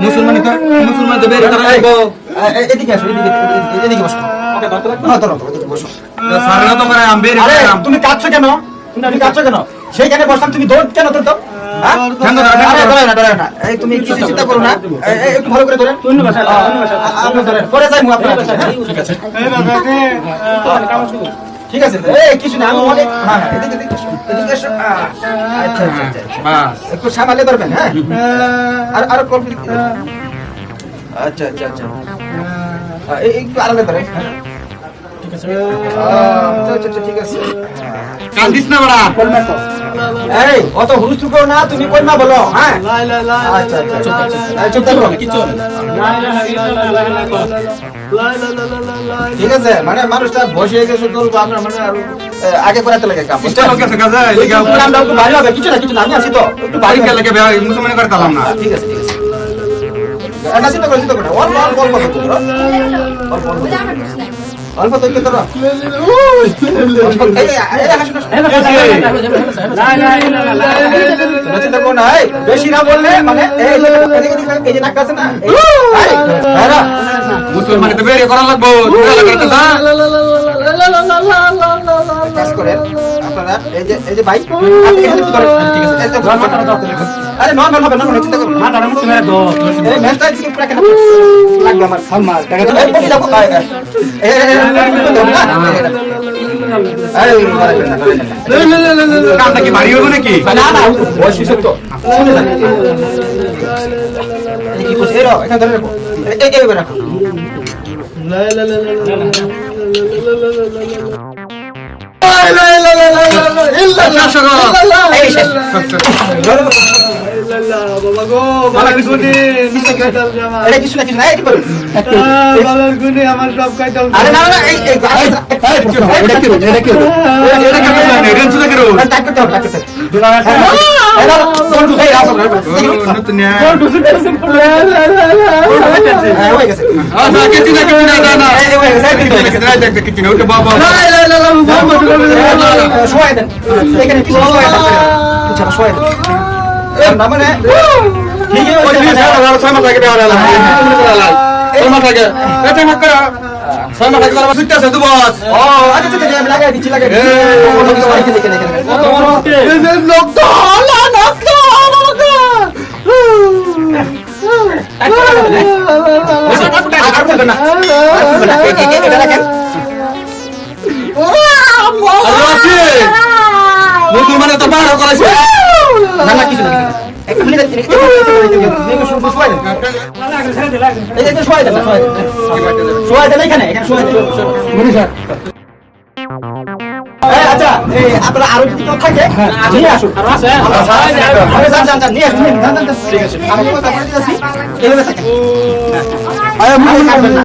মুসলমান মুসলমান তো বের করা লাগবো এদিকে আসো এদিকে এদিকে- বসো হ্যাঁ, তুমি কাঁদছো কেন তুমি কাঁদছো কেন সেইখানে বসলাম তুমি দৌড় কেন তো হ্যাঁ? তুমি কিছু চিন্তা করো না একটু ভালো করে ধরেন পরে যাই আপনার হ্যাঁ? ঠিক আছে ঠিক আছে এই কিছু না আমি অনেক হ্যাঁ এদিকে এদিকে এদিকে আচ্ছা আচ্ছা আচ্ছা, আচ্ছা। একটু সামালে ধরবেন হ্যাঁ? আর আর কল আচ্ছা আচ্ছা আচ্ছা। একটু আড়ালে ধরেন হ্যাঁ? ঠিক আছে আচ্ছা আচ্ছা আচ্ছা, ঠিক আছে কান্দিস না বড়া। এই অত হুলস্থুল করো না তুমি কই বলো হ্যাঁ? আচ্ছা আচ্ছা চুপ থাকো, না। ঠিক আছে মানে মানুষটা বসে গেছে তো আপনার মানে আরও, আগে করাতে লাগে কাম একটু হবে কিছু না কিছু না আমি আছি তো। একটু হবে। গেলে কে মুসলমান করে তালাম না। ঠিক আছে ঠিক আছে। এ, চিন্তা করো চিন্তা করো অল্প অল্প অল্প একটু অল্প অল্প অল্প তো একটু ধরো অল্প- এই, এই, এই, হাসো, হাসো। তোমরা চিন্তা করো না, বেশি না বললে মানে এই যে নাকটা আছে না। মুসলমান তো বের করা লাগবো কাজ করেন এই যে এই যে ধরেন। ঠিক আছে এই যে। আরে নর্মাল হবে নর্মাল চিন্তা করুন মাথাটা মুক্ত মেরে দাও এই ম্যাচটা দিকে পুরো কেন লাগবে আমার আমার টাকা তো এই যাব এই এই, এই, এই, এই, এই, এই, কামটা কি বাড়ি হবে নাকি না না বয়স হিসেব তো কি করছে এই এখানে ধরে রাখো এই এই রাখো এই শেষ ধরে রাখো। মালা কিছু দি এটা কিছু না কিছু না এই কি করুন আরে না না এই এই এটা কি এটা কি এটা কেন জানে রেঞ্জ লাগে রো টাক করতে হবে টাক করতে হবে এই দাও হ্যাঁ হয়ে আচ্ছা হয়ে হয়ে মানে ঠিক আছে ছয় মাস ছয় মাস লাগে দেওয়া লাগে ছয় মাস লাগে এটা মাস করা ছয় মাস লাগে আছে তো বস ও আচ্ছা আচ্ছা আচ্ছা, আমি লাগাই দিচ্ছি লাগাই দিচ্ছি রাখেন। মুসলমানের তো বারো করাইছে না, না, কিছু না, আচ্ছা, আপনারা আরও যদি কেউ থাকে, নিয়ে আসুন। নিয়ে আসুন, যান, যান। আমি কথা বলে। আরে, কাটবেন না।